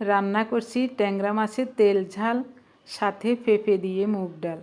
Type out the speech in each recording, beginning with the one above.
রান্না করছি ট্যাংরা মাছের তেল ঝাল, সাথে পেঁপে দিয়ে মুগ ডাল।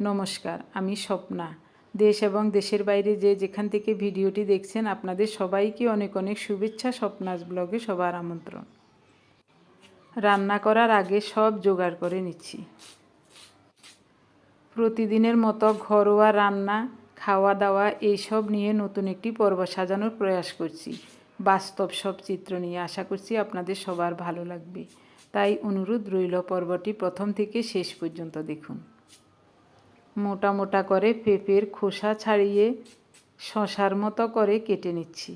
নমস্কার, আমি স্বপ্না। দেশ এবং দেশের বাইরে যে যেখান থেকে ভিডিওটি দেখছেন, আপনাদের সবাইকে অনেক অনেক শুভেচ্ছা, স্বপ্নাস ব্লগে সবার আমন্ত্রণ। রান্না করার আগে সব জোগাড় করে নিচ্ছি। প্রতিদিনের মতো ঘরোয়া রান্না, খাওয়া দাওয়া, এইসব নিয়ে নতুন একটি পর্ব সাজানোর প্রয়াস করছি। বাস্তব সব চিত্র নিয়ে আশা করছি আপনাদের সবার ভালো লাগবে। তাই অনুরোধ রইল পর্বটি প্রথম থেকে শেষ পর্যন্ত দেখুন। মোটা মোটা করে পেঁপের খোসা ছাড়িয়ে শশার মতো করে কেটে নিচ্ছি।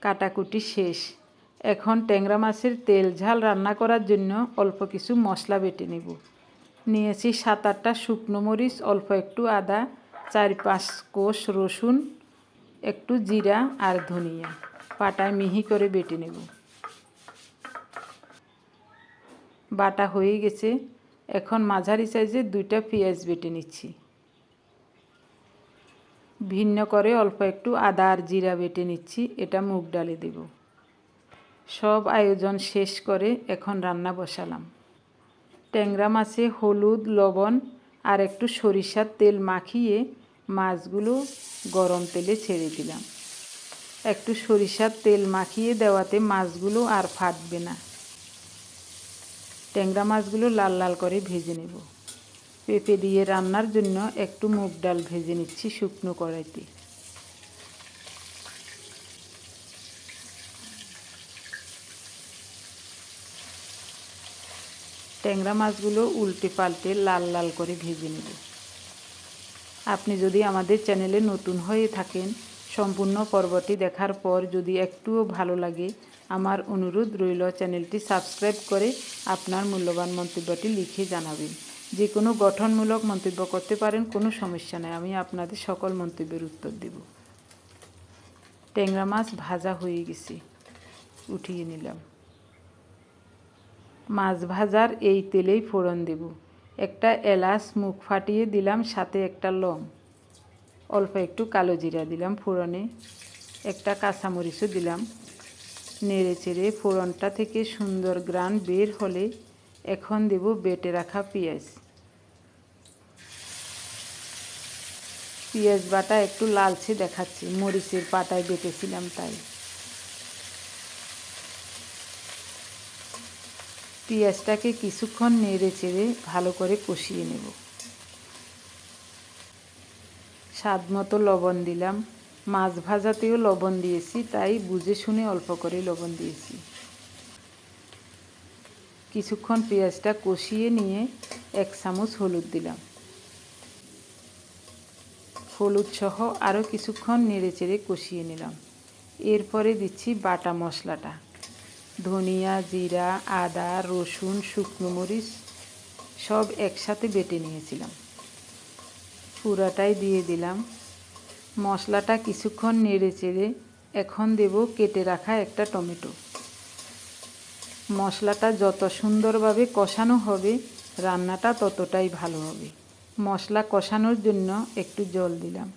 কাটাকুটি শেষ। এখন ট্যাংরা মাছের তেল ঝাল রান্না করার জন্য অল্প কিছু মশলা বেটে নেব। নিয়েছি সাত আটটা শুকনো মরিচ, অল্প একটু আদা, চার পাঁচ কোষ রসুন একটু জিরা আর ধনিয়া। পাটায় মিহি করে বেটে নেব। বাটা হয়ে গেছে। এখন মাঝারি সাইজের দুইটা পেঁয়াজ বেটে নিচ্ছি। ভিন্ন করে অল্প একটু আদা আর জিরা বেটে নিচ্ছি। এটা মুগ ডালে দেব। সব আয়োজন শেষ করে এখন রান্না বসালাম। ট্যাংরা মাছে হলুদ, লবণ আর একটু সরিষার তেল মাখিয়ে মাছগুলো গরম তেলে ছেড়ে দিলাম। একটু সরিষার তেল মাখিয়ে দেওয়াতে মাছগুলো আর ফাটবে না। ট্যাংরা মাছগুলো লাল লাল করে ভেজে নেব। পেঁপে দিয়ে রান্নার জন্য একটু মুগ ডাল ভেজে নিচ্ছি শুকনো কড়াইতে। ট্যাংরা মাছগুলো উল্টে পাল্টে লাল লাল করে ভেজে নেব। আপনি যদি আমাদের চ্যানেলে নতুন হয়ে থাকেন, সম্পূর্ণ পর্বটি দেখার পর যদি একটুও ভালো লাগে, আমার অনুরোধ রইল চ্যানেলটি সাবস্ক্রাইব করে আপনার মূল্যবান মন্তব্যটি লিখে জানাবেন। যে কোনো গঠনমূলক মন্তব্য করতে পারেন, কোনো সমস্যা নেই, আমি আপনাদের সকল মন্তব্যের উত্তর দেব। ট্যাংরা মাছ ভাজা হয়ে গেছে, উঠিয়ে নিলাম। মাছ ভাজার এই তেলেই ফোড়ন দেব। একটা এলাচ মুখ ফাটিয়ে দিলাম, সাথে একটা লং। অল্প একটু কালো জিরা দিলাম ফোড়নে। একটা কাঁচামরিচও দিলাম। নেড়ে চেড়ে ফোড়নটা থেকে সুন্দর গ্রান বের হলে এখন দেব বেটে রাখা পেঁয়াজ। পেঁয়াজ বাটা একটু লালচে দেখাচ্ছি, মরিচের পাটায় বেটেছিলাম তাই। পেঁয়াজটাকে কিছুক্ষণ নেড়ে চেড়ে ভালো করে কষিয়ে নেব। স্বাদ মতো লবণ দিলাম। মাছ ভাজাতেও লবণ দিয়েছি, তাই বুঝে শুনে অল্প করে লবণ দিয়েছি। কিছুক্ষণ পেঁয়াজটা কষিয়ে নিয়ে এক চামচ হলুদ দিলাম। হলুদ সহ আরও কিছুক্ষণ নেড়ে চেড়ে কষিয়ে নিলাম। এরপরে দিচ্ছি বাটা মশলাটা। ধনিয়া, জিরা, আদা, রসুন, শুকনো মরিচ সব একসাথে বেটে নিয়েছিলাম। পুরাটাই দিয়ে দিলাম। মশলাটা কিছুক্ষণ নেড়ে চেড়ে এখন দেব কেটে রাখা একটা টমেটো। মশলাটা যত সুন্দরভাবে কষানো হবে, রান্নাটা ততটাই ভালো হবে। মশলা কষানোর জন্য একটু জল দিলাম।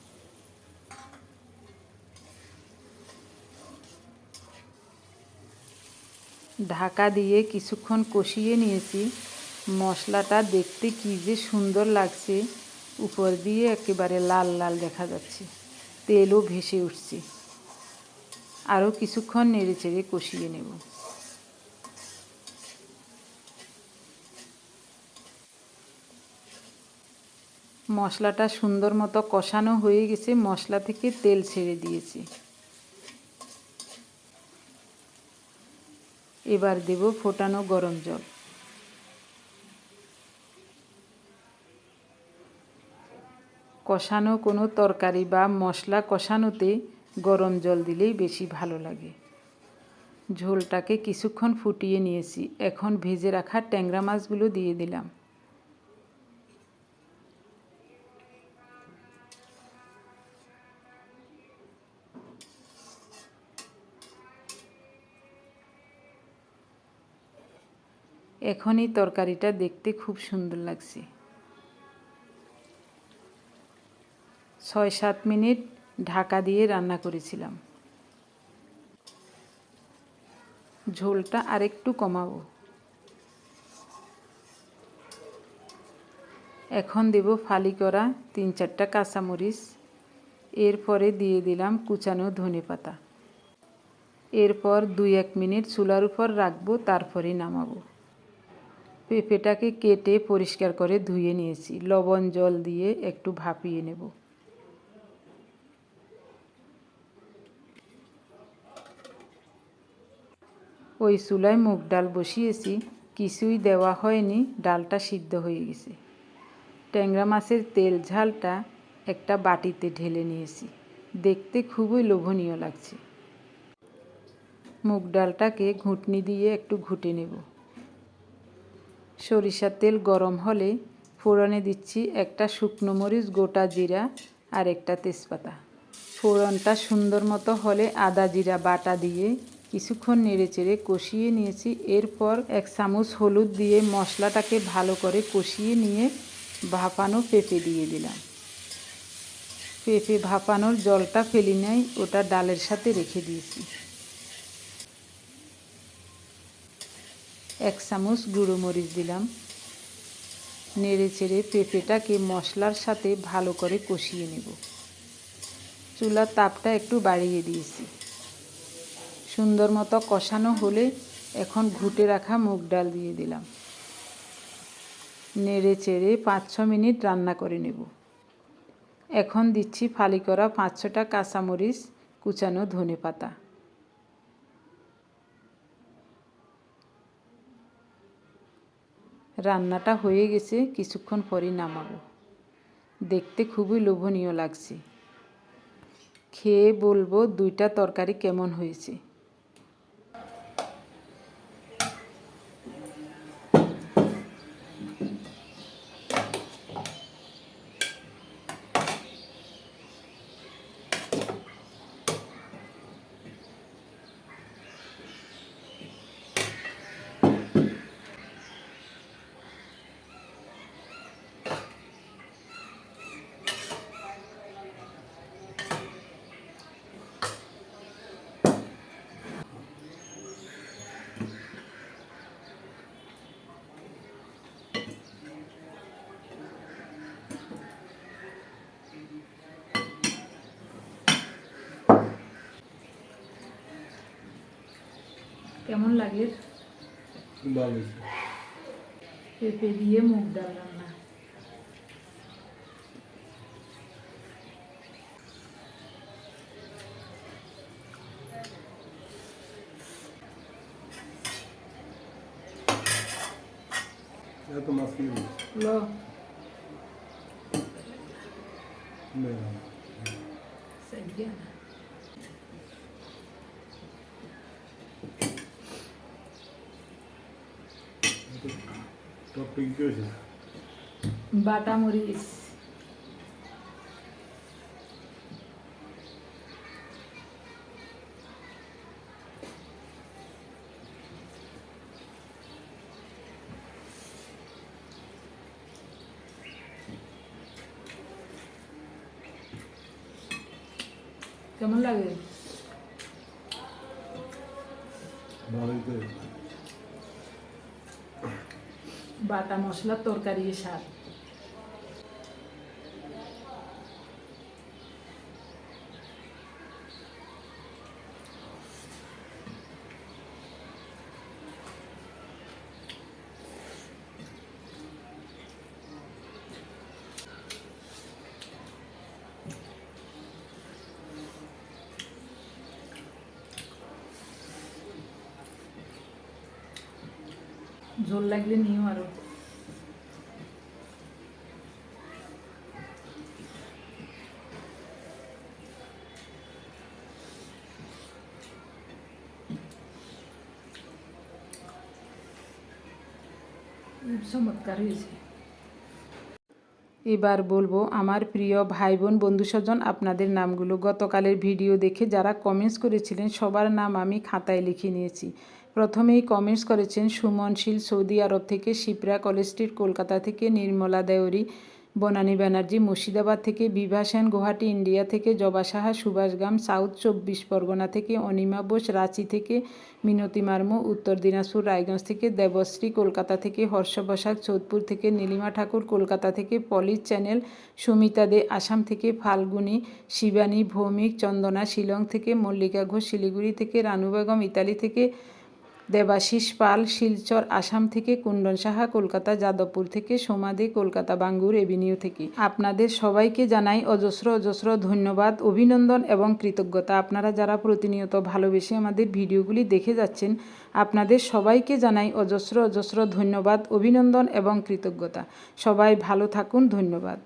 ঢাকা দিয়ে কিছুক্ষণ কষিয়ে নিয়েছি। মশলাটা দেখতে কী যে সুন্দর লাগছে। উপর দিয়ে একেবারে লাল লাল দেখা যাচ্ছে। তেলও ভেসে উঠছে। আরও কিছুক্ষণ নেড়ে চেড়ে কষিয়ে নেব। মশলাটা সুন্দর মতো কষানো হয়ে গেছে। মশলা থেকে তেল ছেড়ে দিয়েছে। এবার দেব ফোটানো গরম জল। কষানো কোনো তরকারি বা মশলা কষানোতে গরম জল দিলেই বেশি ভালো লাগে। ঝোলটাকে কিছুক্ষণ ফুটিয়ে নিয়েছি। এখন ভেজে রাখা ট্যাংরা মাছগুলো দিয়ে দিলাম। এখনই তরকারিটা দেখতে খুব সুন্দর লাগছে। ছয় সাত মিনিট ঢাকা দিয়ে রান্না করেছিলাম। ঝোলটা আরেকটু কমাবো। এখন দেব ফালি করা তিন চারটা কাঁচামরিচ। এরপরে দিয়ে দিলাম কুচানো ধনে পাতা। এরপর দুই এক মিনিট চুলার উপর রাখব, তারপরে নামাবো। পেঁপেটাকে কেটে পরিষ্কার করে ধুয়ে নিয়েছি। লবণ জল দিয়ে একটু ভাপিয়ে নেব। ওই চুলায় মুগ ডাল বসিয়েছি। কিছুই দেওয়া হয়নি, ডালটা সিদ্ধ হয়ে গেছে। ট্যাংরা মাছের তেল ঝালটা একটা বাটিতে ঢেলে নিয়েছি। দেখতে খুবই লোভনীয় লাগছে। মুগ ডালটাকে ঘুটনি দিয়ে একটু ঘুটে নেব। সরিষার তেল গরম হলে ফোড়নে দিচ্ছি একটা শুকনো মরিচ, গোটা জিরা আর একটা তেজপাতা। ফোড়নটা সুন্দর মতো হলে আদা জিরা বাটা দিয়ে কিছুক্ষণ নেড়ে চেড়ে কষিয়ে নিয়েছি। এরপর এক চামচ হলুদ দিয়ে মশলাটাকে ভালো করে কষিয়ে নিয়ে ভাপানো পেঁপে দিয়ে দিলাম। পেঁপে ভাপানোর জলটা ফেলি নাই, ওটা ডালের সাথে রেখে দিয়েছি। এক চামচ গুঁড়ো মরিচ দিলাম। নেড়ে চেড়ে পেঁপেটাকে মশলার সাথে ভালো করে কষিয়ে নেব। চুলার তাপটা একটু বাড়িয়ে দিয়েছি। সুন্দর মতো কষানো হলে এখন ঘুটে রাখা মুগ ডাল দিয়ে দিলাম। নেড়ে চেড়ে পাঁচ ছ মিনিট রান্না করে নেব। এখন দিচ্ছি ফালি করা পাঁচ ছটা কাঁচামরিচ কুচানো ধনে পাতা রান্নাটা হয়ে গেছে, কিছুক্ষণ পরই নামাবো। দেখতে খুবই লোভনীয় লাগছে। খেয়ে বলব দুইটা তরকারি কেমন হয়েছে। কেমন লাগে ভালো হয়েছে। পেঁপে দিয়ে মুগ ডাল রান্না এত মাছ নিয়ে নিস। লো নে। সাইডিয়া না এত টপিং কি হয়েছে বাটা মরিচ কেমন লাগে ভালোই বাটা মশলার তরকারি স্বাদ ঝোল লাগলে নিও আরও। চমৎকার হয়েছে। এবার বলব, আমার প্রিয় ভাই বোন বন্ধু স্বজন আপনাদের নামগুলো গতকালের ভিডিও দেখে যারা কমেন্টস করেছিলেন, সবার নাম আমি খাতায় লিখে নিয়েছি। প্রথমেই কমেন্টস করেছেন সুমনশীল সৌদি আরব থেকে, শিপ্রা কলেজ স্ট্রিট, কলকাতা থেকে, নির্মলা দেওরি বনানী ব্যানার্জি, মুর্শিদাবাদ থেকে, বিভা সেন, গুয়াহাটি, ইন্ডিয়া থেকে, জবা সাহা সাউথ চব্বিশ পরগনা থেকে, অনিমা বোস, রাঁচি থেকে, মিনতি মার্মু, উত্তর দিনাজপুর, রায়গঞ্জ থেকে, দেবশ্রী, কলকাতা থেকে, হর্ষ বসাক সোদপুর থেকে, নীলিমা ঠাকুর, কলকাতা থেকে পলিশ চ্যানেল, সুমিতা দে, আসাম থেকে, ফাল্গুনি, শিবানী, ভৌমিক, চন্দনা, শিলং থেকে, মল্লিকা ঘোষ, শিলিগুড়ি থেকে, রানু বেগম, ইতালি থেকে দেবাশিস পাল, শিলচর, আসাম থেকে কুণ্ডন সাহা, কলকাতা, যাদবপুর থেকে সোমাদে, কলকাতা, বাঙ্গুর এভিনিউ থেকে। আপনাদের সবাইকে জানাই অজস্র অজস্র ধন্যবাদ, অভিনন্দন এবং কৃতজ্ঞতা। আপনারা যারা প্রতিনিয়ত ভালোবেসে আমাদের ভিডিওগুলি দেখে যাচ্ছেন, আপনাদের সবাইকে জানাই অজস্র অজস্র ধন্যবাদ, অভিনন্দন এবং কৃতজ্ঞতা। সবাই ভালো থাকুন, ধন্যবাদ।